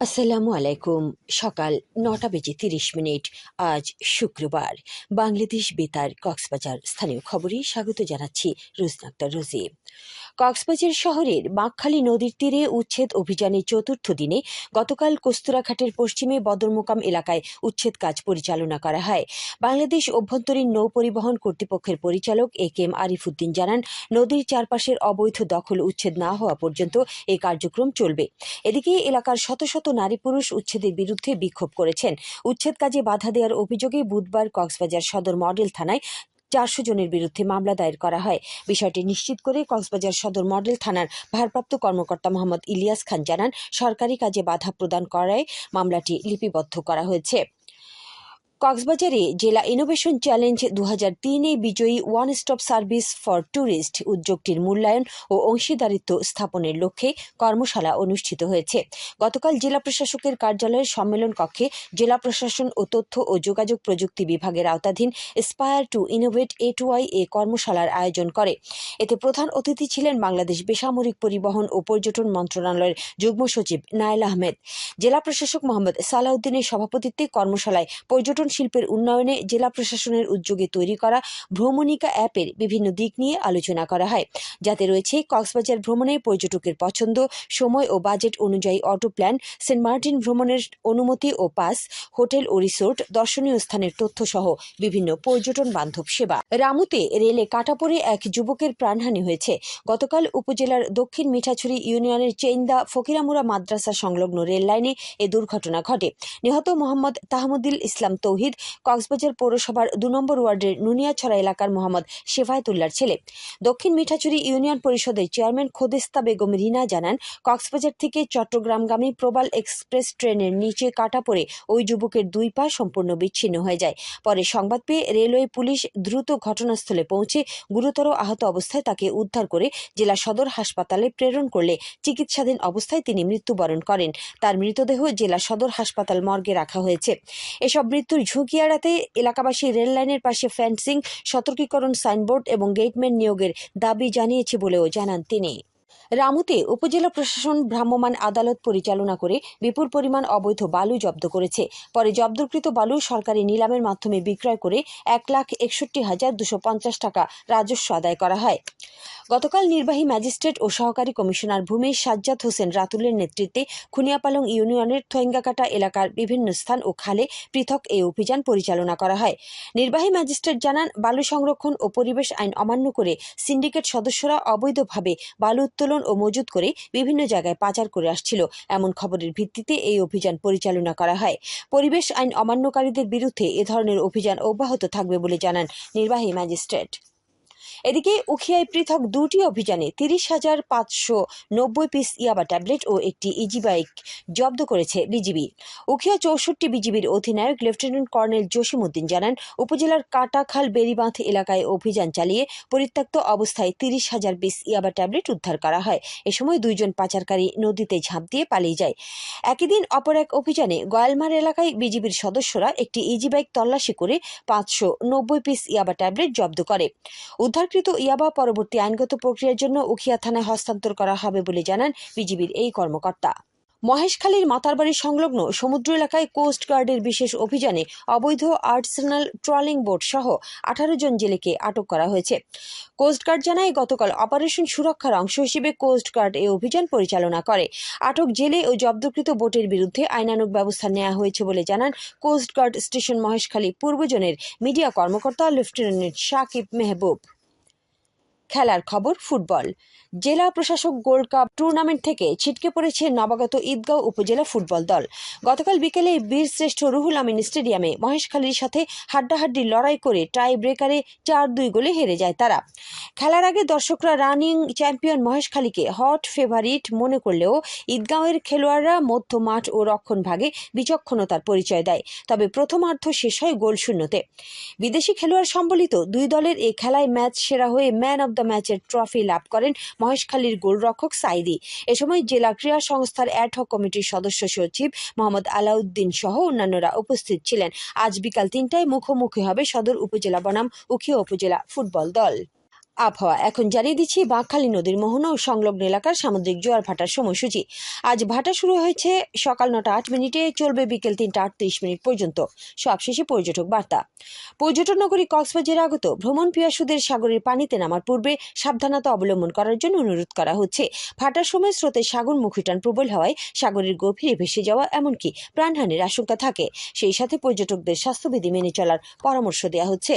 আসসালামু আলাইকুম। সকাল নটা বেজে তিরিশ মিনিট। আজ শুক্রবার। বাংলাদেশ বেতার কক্সবাজার। স্থানীয় খবরে স্বাগত জানাচ্ছি রোজনা আক্তার রোজি। কক্সবাজার শহরের বাঁকখালী নদীর তীরে উচ্ছেদ অভিযানের চতুর্থ দিনে গতকাল কস্তুরাঘাটের পশ্চিমে বদরমোকাম এলাকায় উচ্ছেদ কাজ পরিচালনা করা হয়। বাংলাদেশ অভ্যন্তরীণ নৌ পরিবহন কর্তৃপক্ষের পরিচালক এ কে এম আরিফুদ্দিন জানান, নদীর চারপাশের অবৈধ দখল উচ্ছেদ না হওয়া পর্যন্ত এই কার্যক্রম চলবে। এদিকে এলাকার শত শত নারী পুরুষ উচ্ছেদের বিরুদ্ধে বিক্ষোভ করেছেন। উচ্ছেদ কাজে বাধা দেওয়ার অভিযোগে বুধবার কক্সবাজার সদর মডেল থানায় চারশো জনের বিরুদ্ধে মামলা দায়ের করা হয়। বিষয়টি নিশ্চিত করে কক্সবাজার সদর মডেল থানার ভারপ্রাপ্ত কর্মকর্তা মোহাম্মদ ইলিয়াস খান জানান, সরকারি কাজে বাধা প্রদান করায় মামলাটি লিপিবদ্ধ করা হয়েছে। কক্সবাজারে জেলা ইনোভেশন চ্যালেঞ্জ দু তিনে বিজয়ী one stop service for tourist উদ্যোগটির মূল্যায়ন ও অংশীদারিত্ব স্থাপনের লক্ষ্যে কর্মশালা অনুষ্ঠিত হয়েছে। গতকাল জেলা প্রশাসকের কার্যালয়ের সম্মেলন কক্ষে জেলা প্রশাসন ও তথ্য ও যোগাযোগ প্রযুক্তি বিভাগের আওতাধীন aspire to innovate A two I এ কর্মশালার আয়োজন করে। এতে প্রধান অতিথি ছিলেন বাংলাদেশ বেসামরিক পরিবহন ও পর্যটন মন্ত্রণালয়ের যুগ্ম সচিব নায়েল আহমেদ। জেলা প্রশাসক মোহাম্মদ সালাউদ্দিনের সভাপতিত্বে কর্মশালায় পর্যটন শিল্পের উন্নয়নে জেলা প্রশাসনের উদ্যোগে তৈরি করা ভ্রমণিকা অ্যাপের বিভিন্ন দিক নিয়ে আলোচনা করা হয়। যাতে রয়েছে কক্সবাজার ভ্রমণে পর্যটকের পছন্দ, সময় ও বাজেট অনুযায়ী অটো প্ল্যান, সেন্ট মার্টিন ভ্রমণের অনুমতি ও পাস, হোটেল ও রিসোর্ট, দর্শনীয় স্থানের তথ্য সহ বিভিন্ন পর্যটন বান্ধব সেবা। রামুতে রেলে কাটা পড়ে এক যুবকের প্রাণহানি হয়েছে। গতকাল উপজেলার দক্ষিণ মিঠাছড়ি ইউনিয়নের চেইন্দা ফকিরামুরা মাদ্রাসা সংলগ্ন রেল লাইনে এ দুর্ঘটনা ঘটে। নিহত মোহাম্মদ তাহমুদুল ইসলাম তৌহিদ, কক্সবাজার পৌরসভার দু নম্বর ওয়ার্ডের নুনিয়াছড়া এলাকার মোহাম্মদ শেফায়তুল্লার ছেলে। দক্ষিণ মিঠাছড়ি ইউনিয়ন পরিষদের চেয়ারম্যান খোদেস্তা বেগম রিনা জানান, কক্সবাজার থেকে চট্টগ্রামগামী প্রবাল এক্সপ্রেস ট্রেনের নিচে কাটা পড়ে ওই যুবকের দুই পা সম্পূর্ণ বিচ্ছিন্ন হয়ে যায়। পরে সংবাদ পেয়ে রেলওয়ে পুলিশ দ্রুত ঘটনাস্থলে পৌঁছে গুরুতর আহত অবস্থায় তাকে উদ্ধার করে জেলা সদর হাসপাতালে প্রেরণ করলে চিকিৎসাধীন অবস্থায় তিনি মৃত্যুবরণ করেন। তার মৃতদেহ জেলা সদর হাসপাতাল মর্গে রাখা হয়েছে। এসব মৃত্যুর ঝুঁকি এড়াতে এলাকাবাসী রেল লাইনের পাশে ফেন্সিং, সতর্কীকরণ সাইনবোর্ড এবং গেটম্যান নিয়োগের দাবি জানিয়েছে বলেও জানান তিনি। রামুতে উপজেলা প্রশাসন ভ্রাম্যমাণ আদালত পরিচালনা করে বিপুল পরিমাণ অবৈধ বালু জব্দ করেছে। পরে জব্দকৃত বালু সরকারি নিলামের মাধ্যমে বিক্রয় করে এক লাখ একষট্টি হাজার দুশো পঞ্চাশ টাকা রাজস্ব আদায় করা হয়। গতকাল নির্বাহী ম্যাজিস্ট্রেট ও সহকারী কমিশনার ভূমেশ সাজ্জাদ হোসেন রাতুলের নেতৃত্বে খুনিয়াপালং ইউনিয়নের থৈঙ্গাকাটা এলাকার বিভিন্ন স্থান ও খালে পৃথক এই অভিযান পরিচালনা করা হয়। নির্বাহী ম্যাজিস্ট্রেট জানান, বালু সংরক্ষণ ও পরিবেশ আইন অমান্য করে সিন্ডিকেট সদস্যরা অবৈধভাবে বালু উত্তোলন ও মজুত করে বিভিন্ন জায়গায় পাচার করে আসছিল। এমন খবরের ভিত্তিতে এই অভিযান পরিচালনা করা হয়। পরিবেশ আইন অমান্যকারীদের বিরুদ্ধে এ ধরনের অভিযান অব্যাহত থাকবে বলে জানান নির্বাহী ম্যাজিস্ট্রেট। এদিকে উখিয়ায় পৃথক দুটি অভিযানে তিরিশ হাজার পাঁচশো নব্বই পিস ইয়াবা ট্যাবলেট ও একটি ইজি বাইক জব্দ করেছে বিজিবি। উখিয়া চৌষট্টি বিজিবির অধিনায়ক লেফটেন্যান্ট কর্নেল জসিমউদ্দিন জানান, উপজেলার কাটাখাল বেরিবাঁধ এলাকায় অভিযান চালিয়ে পরিত্যক্ত অবস্থায় তিরিশ হাজার পিস ইয়াবা ট্যাবলেট উদ্ধার করা হয়। এ সময় দুইজন পাচারকারী নদীতে ঝাঁপ দিয়ে পালিয়ে যায়। একই দিন অপর এক অভিযানে গয়ালমার এলাকায় বিজিবির সদস্যরা একটি ইজি বাইক তল্লাশি করে পাঁচশো নব্বই পিস ইয়াবা ট্যাবলেট জব্দ করে। উদ্ধারকৃত ইয়াবা পরবর্তী আইনগত প্রক্রিয়ার জন্য উখিয়া থানায় হস্তান্তর করা হবে বলে জানান বিজিবির এই কর্মকর্তা। মহেশখালীর মাতারবাড়ি সংলগ্ন সমুদ্র এলাকায় কোস্ট গার্ডের বিশেষ অভিযানে অবৈধ আর্টসেনাল ট্রলিং বোট সহ আঠারো জন জেলেকে আটক করা হয়েছে। কোস্টগার্ড জানায়, গতকাল অপারেশন সুরক্ষার অংশ হিসেবে কোস্টগার্ড এই অভিযান পরিচালনা করে। আটক জেলে ও জব্দকৃত বোটের বিরুদ্ধে আইনানুগ ব্যবস্থা নেওয়া হয়েছে বলে জানান কোস্টগার্ড স্টেশন মহেশখালী পূর্বজনের মিডিয়া কর্মকর্তা লেফটেন্যান্ট শাকিব মেহবুব। খেলার খবর ফুটবল। জেলা প্রশাসক গোল্ড কাপ টুর্নামেন্ট থেকে ছিটকে পড়েছে নবাগত ঈদগাঁও উপজেলা ফুটবল দল। গতকাল বিকেলে বীরশ্রেষ্ঠ রুহুল আমিন স্টেডিয়ামে মহেশখালীর সাথে হাড্ডাহাড্ডি লড়াই করে টাই ব্রেকারে চার দুই গোলে হেরে যায় তারা। খেলার আগে দর্শকরা রানিং চ্যাম্পিয়ন মহেশখালীকে হট ফেভারিট মনে করলেও ঈদগাঁওয়ের খেলোয়াড়রা মধ্য মাঠ ও রক্ষণ ভাগে বিচক্ষণতার পরিচয় দেয়। তবে প্রথমার্ধ শেষ হয় গোল শূন্যতে। বিদেশি খেলোয়াড় সম্বলিত দুই দলের এই খেলায় ম্যাচ সেরা হয়ে ম্যান অব দ্য ম্যাচের ট্রফি লাভ করেন মহেশখালীর গোলরক্ষক সাইদি। এ সময় জেলা ক্রীড়া সংস্থার অ্যাডহক কমিটির সদস্য সচিব মোহাম্মদ আলাউদ্দিন সহ অন্যান্যরা উপস্থিত ছিলেন। আজ বিকাল তিনটায় মুখোমুখি হবে সদর উপজেলা বনাম উখিয়া উপজেলা ফুটবল দল। আবহাওয়া। এখন জানিয়ে দিচ্ছি, বাঁকখালী নদীর মোহনা ও সংলগ্ন এলাকার সামুদ্রিক জোয়ার ভাটার সময়সূচি। আজ ভাটা শুরু হয়েছে সকাল নটা আট মিনিটে, চলবে বিকেল তিনটা আটত্রিশ মিনিট পর্যন্ত। সবশেষে পর্যটক বার্তা। পর্যটন নগরী কক্সবাজারে আগত ভ্রমণ পিয়াসুদের সাগরের পানিতে নামার পূর্বে সাবধানতা অবলম্বন করার জন্য অনুরোধ করা হচ্ছে। ভাটার সময় স্রোতের সাগর মুখিটান প্রবল হওয়ায় সাগরের গভীরে ভেসে যাওয়া এমনকি প্রাণহানির আশঙ্কা থাকে। সেই সাথে পর্যটকদের স্বাস্থ্যবিধি মেনে চলার পরামর্শ দেওয়া হচ্ছে।